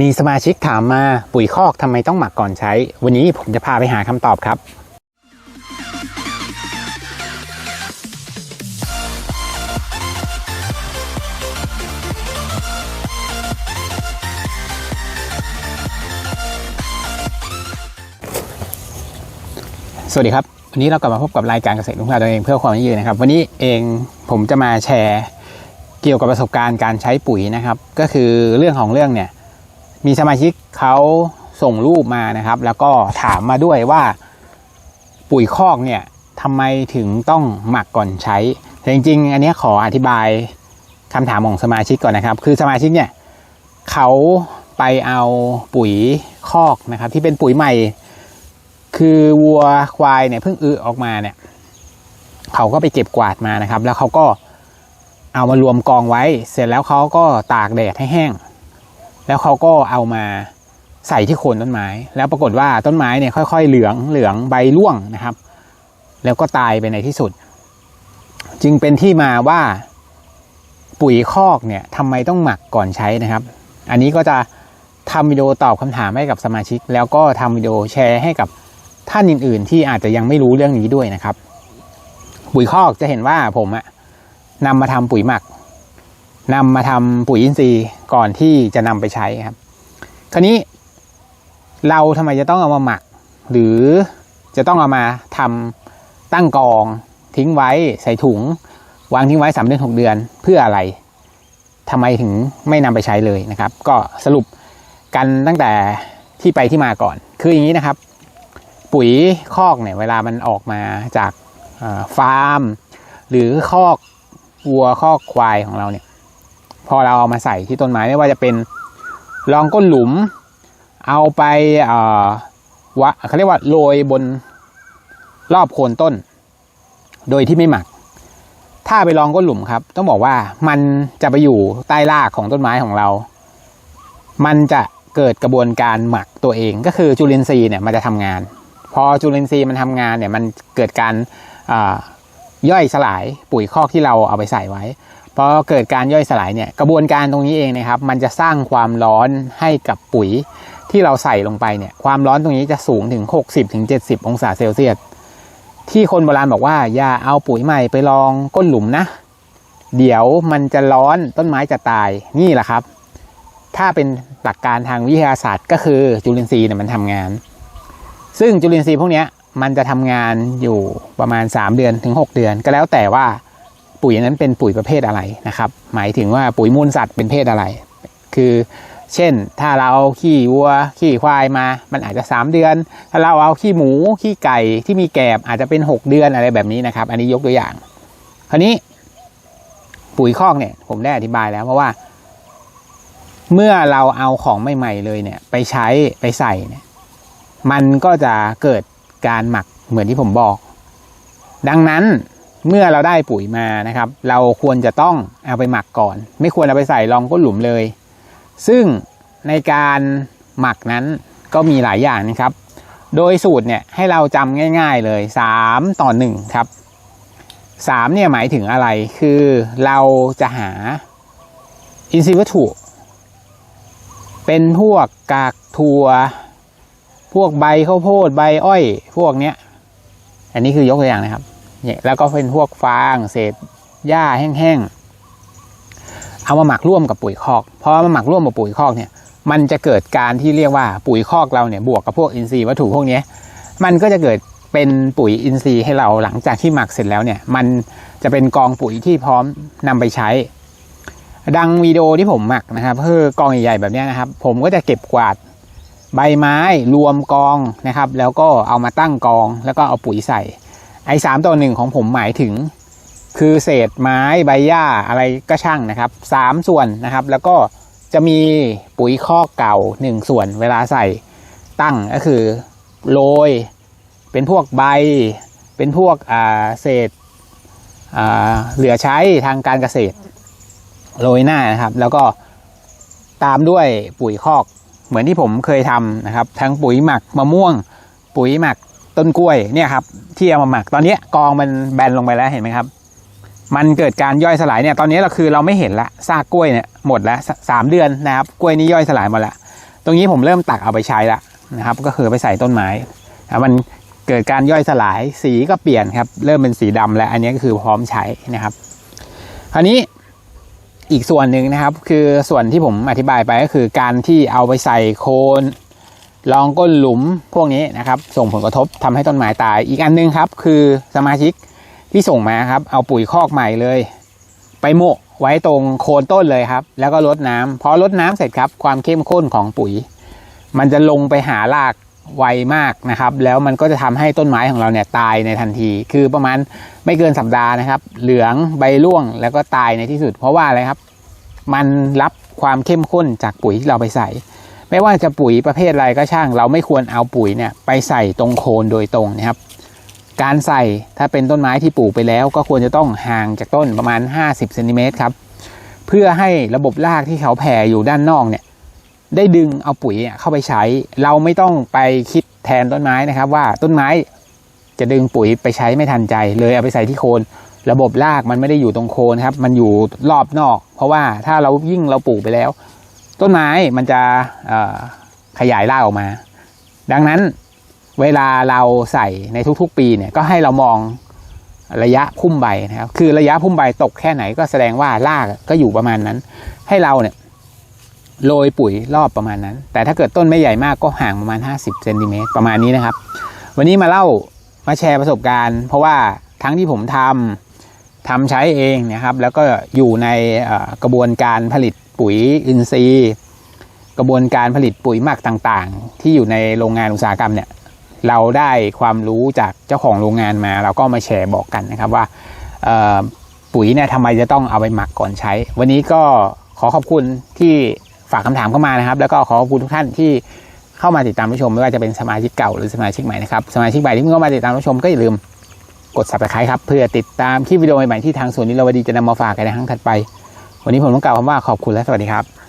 มีสมาชิกถามมาปุ๋ยคอกทำไมต้องหมักก่อนใช้ วันนี้ผมจะพาไปหาคำตอบครับ สวัสดีครับ วันนี้เรากลับมาพบกับรายการเกษตรลุงพาตัวเองเพื่อความยั่งยืนนะครับ วันนี้เองผมจะมาแชร์เกี่ยวกับประสบการณ์การใช้ปุ๋ยนะครับ ก็คือเรื่องของเรื่องเนี่ย มีสมาชิกเขาส่งรูปมานะครับ แล้วก็ถามมาด้วยว่าปุ๋ยคอกเนี่ยทำไมถึงต้องหมักก่อนใช้ แต่จริง ๆ อันนี้ขออธิบายคำถามของสมาชิกก่อนนะครับ คือสมาชิกเนี่ยเขาไปเอาปุ๋ยคอกนะครับ ที่เป็นปุ๋ยใหม่ คือวัวควายเนี่ยเพิ่งอึออกมาเนี่ยเขาก็ไปเก็บกวาดมานะครับ แล้วเขาก็เอามารวมกองไว้ เสร็จแล้วเขาก็ตากแดดให้แห้ง แล้วเขาก็เอามาใส่ที่โคนต้นไม้ แล้วปรากฏว่าต้นไม้เนี่ยค่อย ๆ เหลืองเหลืองใบร่วงนะครับ แล้วก็ตายไปในที่สุด จึงเป็นที่มาว่าปุ๋ยคอกเนี่ยทำไมต้องหมักก่อนใช้นะครับ อันนี้ก็จะทำวิดีโอตอบคำถามให้กับสมาชิก แล้วก็ทำวิดีโอแชร์ให้กับท่านอื่น ๆ ที่อาจจะยังไม่รู้เรื่องนี้ด้วยนะครับ ปุ๋ยคอกจะเห็นว่าผมอะนำมาทำปุ๋ยหมัก นำมาทำปุ๋ยอินทรีย์ก่อนที่จะนำไปใช้ครับ คราวนี้เราทำไมจะต้องเอามาหมัก หรือจะต้องเอามาทำตั้งกองทิ้งไว้ใส่ถุง วางทิ้งไว้สามเดือนหกเดือนเพื่ออะไรทำไมถึงไม่นำไปใช้เลยนะครับ ก็สรุปกันตั้งแต่ที่ไปที่มาก่อน คืออย่างนี้นะครับ ปุ๋ยคอกเนี่ยเวลามันออกมาจากฟาร์ม หรือคอกวัวคอกควายของเราเนี่ย พอเราเอามาใส่ที่ต้นไม้ไม่ว่าจะเป็นรองก้นหลุม เอาไปเอ่อวะเขาเรียกว่าโรยบนรอบโคนต้น โดยที่ไม่หมัก ถ้าไปลองก้นหลุมครับ ต้องบอกว่ามันจะไปอยู่ใต้รากของต้นไม้ของเรา มันจะเกิดกระบวนการหมักตัวเองก็คือจุลินทรีย์เนี่ยมันจะทำงาน พอจุลินทรีย์มันทำงานเนี่ยมันเกิดการย่อยสลายปุ๋ยคอกที่เราเอาไปใส่ไว้ พอเกิดการย่อยสลายเนี่ยกระบวนการตรงนี้เองนะครับ มันจะสร้างความร้อนให้กับปุ๋ยที่เราใส่ลงไปเนี่ยความร้อนตรงนี้จะสูงถึง 60-70ถึง70 องศาเซลเซียสที่คนโบราณบอกว่าอย่าเอาปุ๋ยใหม่ไปลองก้นหลุมนะ เดี๋ยวมันจะร้อนต้นไม้จะตายนี่แหละครับ ถ้าเป็นหลักการทางวิทยาศาสตร์ ก็คือจุลินทรีย์เนี่ยมันทำงาน ซึ่งจุลินทรีย์พวกนี้มันจะทำงานอยู่ประมาณ 3 เดือนถึง 6 เดือน ก็แล้วแต่ว่า ปุ๋ยนั้นเป็นปุ๋ยประเภทอะไรนะครับ หมายถึงว่าปุ๋ยมูลสัตว์เป็นเพศอะไร คือเช่นถ้าเราเอาขี้วัวขี้ควายมา มันอาจจะ 3 เดือน ถ้าเราเอาขี้หมูขี้ไก่ที่มีแกบอาจจะเป็น 6 เดือนอะไรแบบนี้นะครับ อันนี้ยกตัวอย่าง คราวนี้ปุ๋ยคอกเนี่ยผมได้อธิบายแล้วเพราะว่า เมื่อเราเอาของใหม่ๆเลยเนี่ย ไปใช้ไปใส่เนี่ย มันก็จะเกิดการหมักเหมือนที่ผมบอก ดังนั้น เมื่อเราได้ปุ๋ยมานะครับ เราควรจะต้องเอาไปหมักก่อน ไม่ควรเอาไปใส่รองก้นหลุมเลย ซึ่งในการหมักนั้นก็มีหลายอย่างนะครับ โดยสูตรเนี่ยให้เราจำง่าย ๆเลย 3 ต่อ 1 ครับ3เนี่ยหมายถึงอะไรคือเราจะหาอินทรีย์วัตถุ เป็นพวกกากถั่วพวกใบข้าวโพดใบอ้อย พวกเนี้ย อันนี้คือยกตัวอย่างนะครับ เนี่ยแล้วก็เป็นพวกฟางเศษหญ้าแห้งๆเอามาหมักร่วมกับปุ๋ยคอกพอมาหมักร่วมกับปุ๋ยคอกเนี่ยมันจะเกิดการที่เรียกว่าปุ๋ยคอกเราเนี่ยบวกกับพวกอินทรีย์วัตถุพวกนี้มันก็จะเกิดเป็นปุ๋ยอินทรีย์ให้เราหลังจากที่หมักเสร็จแล้วเนี่ยมันจะเป็นกองปุ๋ยที่พร้อมนำไปใช้ ดังวิดีโอที่ผมหมักนะครับคือกองใหญ่ๆแบบนี้นะครับ ผมก็จะเก็บกวาดใบไม้รวมกองนะครับ แล้วก็เอามาตั้งกอง แล้วก็เอาปุ๋ยใส่ ไอ้สามต่อหนึ่งของผมหมายถึง คือเศษไม้ใบหญ้าอะไรก็ช่างนะครับสามส่วนนะครับ แล้วก็จะมีปุ๋ยคอกเก่าหนึ่งส่วนเวลาใส่ตั้งก็คือโรยเป็นพวกใบ เป็นพวกเศษเหลือใช้ทางการเกษตรโรยหน้านะครับ แล้วก็ตามด้วยปุ๋ยคอกเหมือนที่ผมเคยทำนะครับ ทั้งปุ๋ยหมักมะม่วง ปุ๋ยหมักต้นกล้วยเนี่ยครับ ที่เอามาหมัก ตอนนี้กองมันแบนลงไปแล้วเห็นไหมครับ มันเกิดการย่อยสลายเนี่ย ตอนนี้เราคือเราไม่เห็นละซากกล้วยเนี่ยหมดแล้วสามเดือนนะครับ กล้วยนี้ย่อยสลายหมดละตรงนี้ผมเริ่มตักเอาไปใช้ละนะครับ ก็คือไปใส่ต้นไม้นะมันเกิดการย่อยสลายสีก็เปลี่ยนครับ เริ่มเป็นสีดำแล้ว อันนี้ก็คือพร้อมใช้นะครับ คราวนี้อีกส่วนหนึ่งนะครับ คือส่วนที่ผมอธิบายไปก็คือการที่เอาไปใส่โคน รองก้นหลุมพวกนี้นะครับ ส่งผลกระทบทำให้ต้นไม้ตาย อีกอันหนึงครับ คือสมาชิกที่ส่งมาครับ เอาปุ๋ยคอกใหม่เลย ไปโมะไว้ตรงโคนต้นเลยครับ แล้วก็รดน้ำพอรดน้ำเสร็จครับ ความเข้มข้นของปุ๋ย มันจะลงไปหารากไวมากนะครับ แล้วมันก็จะทำให้ต้นไม้ของเราเนี่ยตายในทันที คือประมาณไม่เกินสัปดาห์นะครับ เหลืองใบร่วงแล้วก็ตายในที่สุด เพราะว่าอะไรครับ มันรับความเข้มข้นจากปุ๋ยที่เราไปใส่ ไม่ว่าจะปุ๋ยประเภทอะไรก็ช่าง เราไม่ควรเอาปุ๋ยเนี่ยไปใส่ตรงโคนโดยตรงนะครับ การใส่ถ้าเป็นต้นไม้ที่ปลูกไปแล้ว ก็ควรจะต้องห่างจากต้นประมาณ 50เซนติเมตรครับเพื่อให้ระบบรากที่เขาแผ่อยู่ด้านนอกเนี่ยได้ดึงเอาปุ๋ยเข้าไปใช้ เราไม่ต้องไปคิดแทนต้นไม้นะครับ ว่าต้นไม้จะดึงปุ๋ยไปใช้ไม่ทันใจ เลยเอาไปใส่ที่โคน ระบบรากมันไม่ได้อยู่ตรงโคนครับ มันอยู่รอบนอก เพราะว่าถ้าเรายิ่งเราปลูกไปแล้ว ต้นไม้มันจะขยายรากออกมา ดังนั้นเวลาเราใส่ในทุกๆ ปีเนี่ยก็ให้เรามองระยะพุ่มใบนะครับ คือระยะพุ่มใบตกแค่ไหนก็แสดงว่ารากก็อยู่ประมาณนั้น ให้เราเนี่ยโรยปุ๋ยรอบประมาณนั้น แต่ถ้าเกิดต้นไม่ใหญ่มากก็ห่างประมาณ 50เซนติเมตรประมาณนี้นะครับ วันนี้มาเล่ามาแชร์ประสบการณ์ เพราะว่าทั้งที่ผมทำทำใช้เองนะครับ แล้วก็อยู่ในกระบวนการผลิต ปุ๋ยอินทรีย์ กระบวนการผลิตปุ๋ยหมักต่างๆ ที่อยู่ในโรงงานอุตสาหกรรมเนี่ยเราได้ความรู้จากเจ้าของโรงงานมา เราก็มาแชร์บอกกันนะครับว่าปุ๋ยเนี่ยทำไมจะต้องเอาไปหมักก่อนใช้ วันนี้ก็ขอขอบคุณที่ฝากคำถามเข้ามานะครับ แล้วก็ขอขอบคุณทุกท่านที่เข้ามาติดตามรับชมไม่ว่าจะเป็นสมาชิกเก่าหรือสมาชิกใหม่นะครับสมาชิกใหม่ที่เพิ่งเข้ามาติดตามรับชมก็อย่าลืมกด subscribe ครับเพื่อติดตามคลิปวิดีโอใหม่ๆที่ทางส่วนนิรวดีจะนำมาฝากกันในครั้งถัดไป วันนี้ผมต้องกล่าวคำว่าขอบคุณและสวัสดีครับ